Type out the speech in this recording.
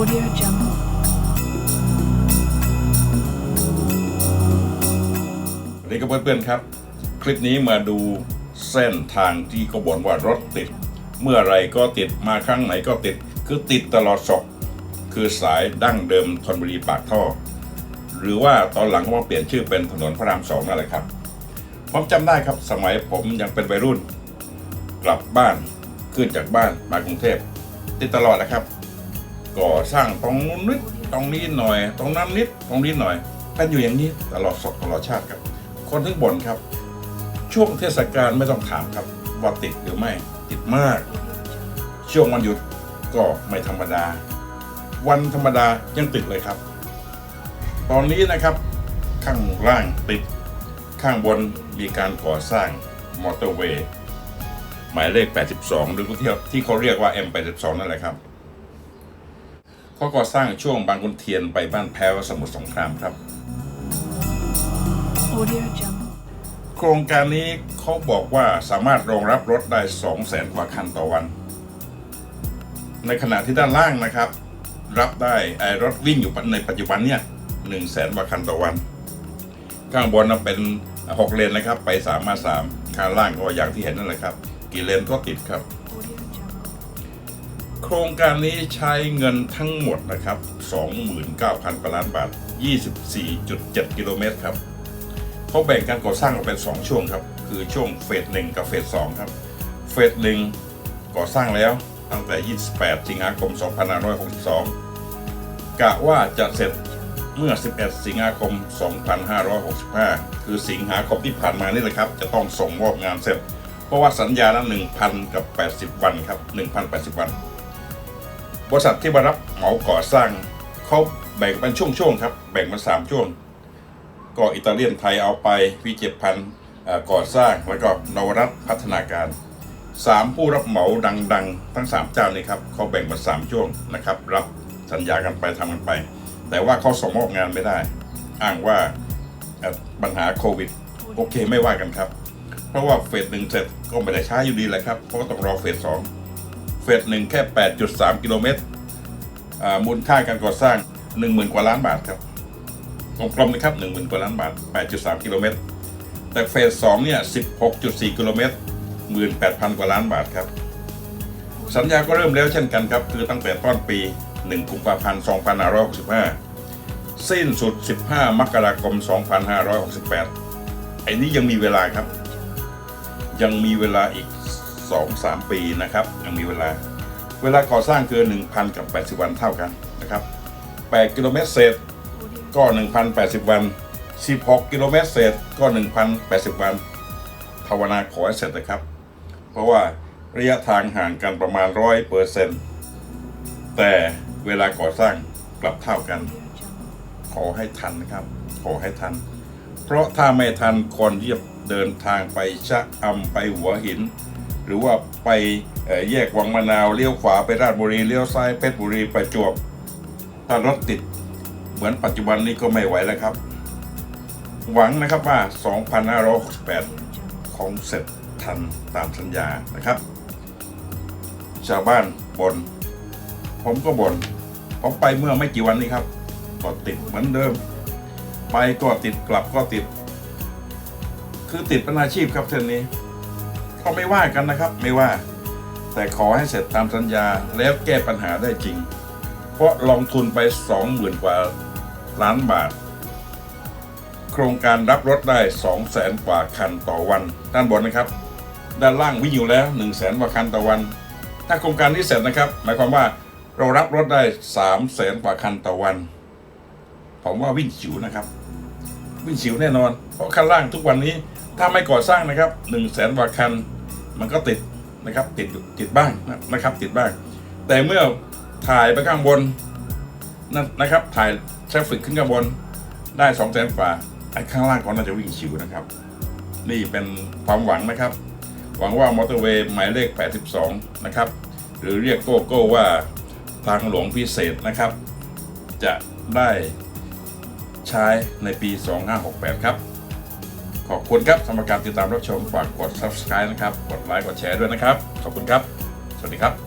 Audio Jungle. สวัสดีครับเพื่อนๆครับ คลิปนี้มาดูเส้นทางที่เขาบ่นว่ารถติด เมื่อไรก็ติดมาครั้งไหนก็ติด คือติดตลอดศกคือสายดั้งเดิมธนบุรีปากท่อ หรือว่าตอนหลังเขามาเปลี่ยนชื่อเป็นถนนพระรามสองนั่นแหละครับผมจำได้ครับสมัยผมยังเป็นวัยรุ่น กลับบ้านขึ้นจากบ้านมากรุงเทพติดตลอดนะครับ ก่อสร้างตรงนู้นนิดตรงนี้หน่อย ตรงนั้นนิดตรงนี้หน่อยเป็นอยู่อย่างนี้ตลอดศกตลอดชาติครับ คนถึงบ่นครับ ช่วงเทศกาลไม่ต้องถามครับว่าติดหรือไม่ติดมาก ช่วงวันหยุดก็ไม่ธรรมดา วันธรรมดายังติดเลยครับ ตอนนี้นะครับข้างล่างติด ข้างบนมีการก่อสร้างมอเตอร์เวย์หมายเลข 82 หรือที่ที่เขาเรียกว่า M82 นั่นแหละครับ เขาก่อสร้างช่วงบางขุนเทียนไปบ้านแพ้วสมุทรสงครามครับ โครงการนี้เขาบอกว่าสามารถรองรับรถได้ 2 0 0แสนกว่าคันต่อวัน ในขณะที่ด้านล่างนะครับ รับได้ไอรถวิ่งอยู่ในปัจจุบันเนี่ย1 0 0 0 0แสนกว่าคันต่อวัน ข้างบนนะเป็น 6 เลนนะครับ ไป3มา3ข้างล่างก็อย่างที่เห็นนั่นแหละครับ กี่เลนก็ติดครับ โครงการนี้ใช้เงินทั้งหมดนะครับ 29,000กว่าล้านบาท 24.7 กิโลเมตรครับเขาแบ่งการก่อสร้างออกเป็น 2 ช่วงครับ คือช่วงเฟส1กับเฟส2ครับ เฟส1ก่อสร้างแล้วตั้งแต่ 28 สิงหาคม 2562 กะว่าจะเสร็จเมื่อ 11 สิงหาคม 2565 คือสิงหาคมที่ผ่านมานี่แหละครับ จะต้องส่งมอบงานเสร็จ เพราะว่าสัญญานั้น1,000 กับ 80 วันครับ 1,080 วัน บริษัทที่มารับเหมาก่อสร้างเขาแบ่งเป็นช่วงๆครับ แบ่งเป็นสามช่วง ก็อิตาเลียนไทยเอาไปวิจิตรพันธ์ก่อสร้างแล้วก็นวรัตพัฒนาการสามผู้รับเหมาดัง ๆ ทั้งสามเจ้านี่ครับเขาแบ่งเป็นสามช่วงนะครับ รับสัญญากันไปทำกันไป แต่ว่าเขาส่งมอบงานไม่ได้ อ้างว่าปัญหาโควิดโอเคไม่ว่ากันครับ เพราะว่าเฟสหนึ่งเสร็จก็ไม่ได้ช้าอยู่ดีแหละครับเพราะต้องรอเฟสสอง เฟสหนึ่งแค่ 8.3 กิโลเมตรอ่ามูลค่าการก่อสร้าง 10,000 กว่าล้านบาทครับกลมๆนะครับ 10,000 กว่าล้านบาท 8.3 กิโลเมตร แต่เฟสสองเนี่ย 16.4 กิโลเมตร 18,000 กว่าล้านบาทครับ สัญญาก็เริ่มแล้วเช่นกันครับ คือตั้งแต่ต้นปี 1 กุมภาพันธ์ 2565 สิ้นสุด 15 มกราคม 2568 ไอ้นี้ยังมีเวลาครับ ยังมีเวลาอีก 2-3 ปีนะครับยังมีเวลา เวลาก่อสร้างคือ 1,000 กับ 80 วันเท่ากันนะครับ 8 กิโลเมตรเศษก็ 1,080 วัน 16 กิโลเมตรเศษก็ 1,080 วัน ภาวนาขอให้เสร็จนะครับ เพราะว่าระยะทางห่างกันประมาณ 100เปอร์เซ็นต์แต่เวลาก่อสร้างกลับเท่ากัน ขอให้ทันนะครับ ขอให้ทัน เพราะถ้าไม่ทันคนที่จะเดินทางไปชะอำไปหัวหิน หรือว่าไปแยกวังมะนาวเลี้ยวขวาไปราชบุรีเลี้ยวซ้ายเพชรบุรีประจวบถ้ารถติดเหมือนปัจจุบันนี้ก็ไม่ไหวแล้วครับ หวังนะครับว่า 2568คงเสร็จทันตามสัญญานะครับ ชาวบ้านบนผมก็บ่นผมไปเมื่อไม่กี่วันนี้ครับ ก็ติดเหมือนเดิม ไปก็ติดกลับก็ติด คือติดเป็นอาชีพครับเส้นนี้ ก็ไม่ว่ากันนะครับไม่ว่า แต่ขอให้เสร็จตามสัญญาแล้วแก้ปัญหาได้จริง เพราะลงทุนไป20,000กว่าล้านบาท โครงการรับรถได้200,000กว่าคันต่อวัน ด้านบนนะครับ ด้านล่างวิ่งอยู่แล้ว100,000กว่าคันต่อวัน ถ้าโครงการนี้เสร็จนะครับ หมายความว่าเรารับรถได้300,000กว่าคันต่อวัน ผมว่าวิ่งฉิวนะครับ วิ่งฉิวแน่นอนเพราะขั้นล่างทุกวันนี้ ถ้าไม่ก่อสร้างนะครับ1 0 0 0 0แสนกว่าคันมันก็ติดนะครับติดอยู่ติดบ้างนะครับติดบ้าง แต่เมื่อถ่ายไปข้างบนนั่นนะครับถ่ายทราฟฟิกขึ้นข้างบนได้2 0 0แสนกว่าไอ้ข้างล่างก็น่าจะวิ่งชิวนะครับ นี่เป็นความหวังนะครับ หวังว่ามอเตอร์เวย์หมายเลข 82 นะครับ หรือเรียกโก้โก้ว่าทางหลวงพิเศษนะครับ จะได้ใช้ในปี 2568 ครับ ขอบคุณครับสำหรับการติดตามรับชมฝากกด subscribe นะครับ กดไลค์กดแชร์ด้วยนะครับ ขอบคุณครับ สวัสดีครับ